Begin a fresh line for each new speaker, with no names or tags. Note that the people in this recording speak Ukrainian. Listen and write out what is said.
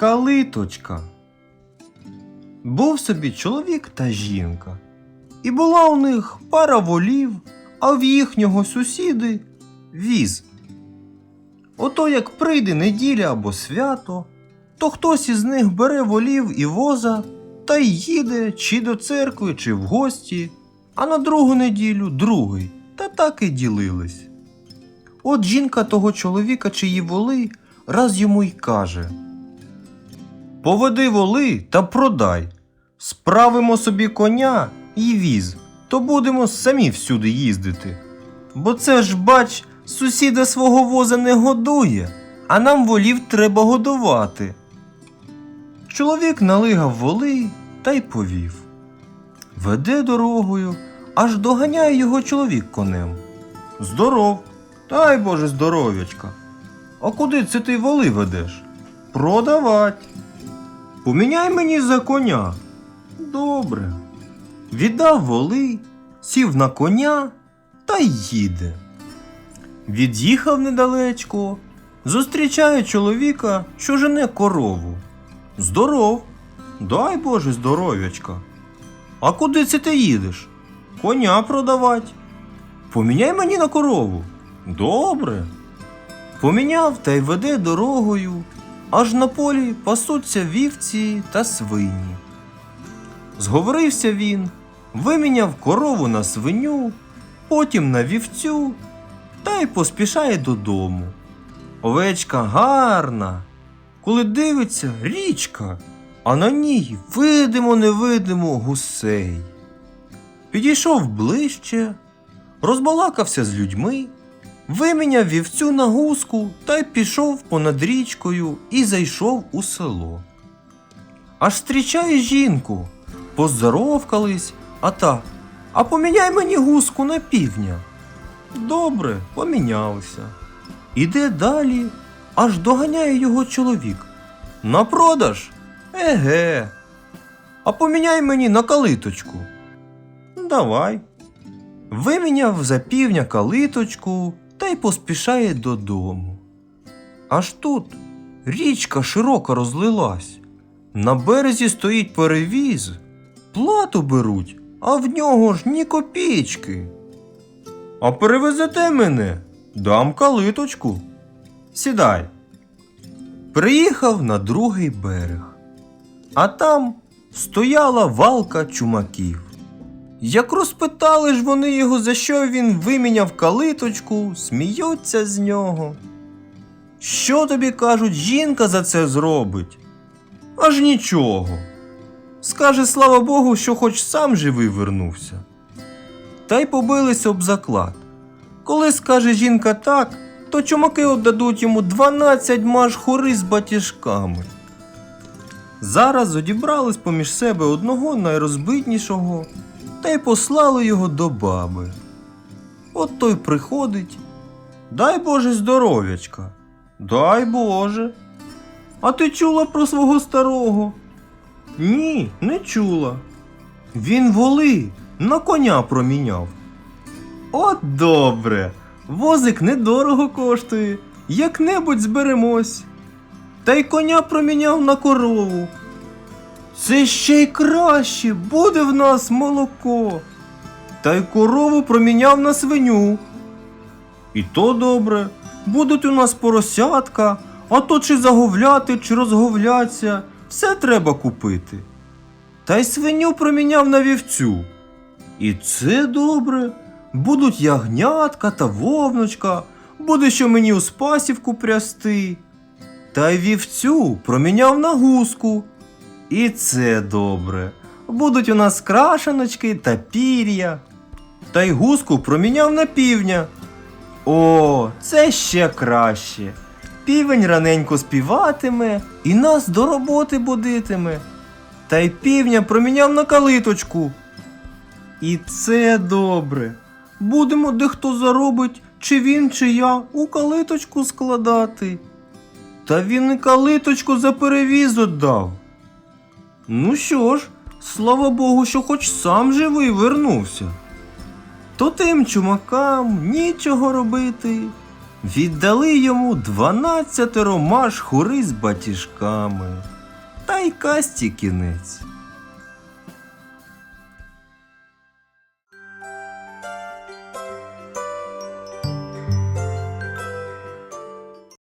Калиточка. Був собі чоловік та жінка. І була у них пара волів, а в їхнього сусіди віз. Ото як прийде неділя або свято, то хтось із них бере волів і воза та й їде чи до церкви, чи в гості, а на другу неділю другий, та так і ділились. От жінка того чоловіка, чиї воли, раз йому й каже: Поведи воли та продай. Справимо собі коня і віз, то будемо самі всюди їздити. Бо це ж, бач, сусіда свого воза не годує, а нам волів треба годувати. Чоловік налигав воли та й повів. Веде дорогою, аж доганяє його чоловік конем. Здоров, дай Боже здоров'ячка. А куди це ти воли ведеш? Продавать. Поміняй мені за коня. Добре. Віддав воли, сів на коня та й їде. Від'їхав недалечко, зустрічає чоловіка, що жене корову. Здоров, дай Боже здоров'ячка. А куди це ти їдеш? Коня продавать. Поміняй мені на корову. Добре. Поміняв та й веде дорогою, аж на полі пасуться вівці та свині. Зговорився він, виміняв корову на свиню, потім на вівцю та й поспішає додому. Овечка гарна, коли дивиться річка, а на ній видимо невидимо гусей. Підійшов ближче, розбалакався з людьми, виміняв вівцю на гуску та й пішов понад річкою і зайшов у село. Аж зустрічає жінку, поздоровкались, а та, а поміняй мені гуску на півня. Добре, помінялися. Іде далі, аж доганяє його чоловік. На продаж? Еге. А поміняй мені на калиточку. Давай. Виміняв за півня калиточку й поспішає додому. Аж тут річка широко розлилась. На березі стоїть перевіз, плату беруть, а в нього ж ні копійки. А перевезете мене, дам калиточку. Сідай. Приїхав на другий берег, а там стояла валка чумаків. Як розпитали ж вони його, за що він виміняв калиточку, сміються з нього. Що тобі кажуть, жінка за це зробить? Аж нічого. Скаже, слава Богу, що хоч сам живий вернувся. Та й побились об заклад. Коли скаже жінка так, то чумаки отдадуть йому 12 маж хори з батіжками. Зараз одібрались поміж себе одного найрозбитнішого та й послали його до баби. От той приходить. Дай Боже здоров'ячка. Дай Боже. А ти чула про свого старого? Ні, не чула. Він воли на коня проміняв. От добре. Возик недорого коштує. Як-небудь зберемось. Та й коня проміняв на корову. Це ще й краще, буде в нас молоко. Та й корову проміняв на свиню. І то добре, будуть у нас поросятка, а то чи заговляти, чи розговляться, все треба купити. Та й свиню проміняв на вівцю. І це добре. Будуть ягнятка та вовночка, буде що мені у спасівку прясти. Та й вівцю проміняв на гуску. І це добре. Будуть у нас крашаночки та пір'я. Та й гуску проміняв на півня. О, це ще краще. Півень раненько співатиме і нас до роботи будитиме. Та й півня проміняв на калиточку. І це добре. Будемо дехто заробить, чи він, чи я, у калиточку складати. Та він і калиточку за перевіз отдав. Ну що ж, слава Богу, що хоч сам живий вернувся. То тим чумакам нічого робити, Віддали йому дванадцятеро маш хури з батіжками. Та й касті кінець.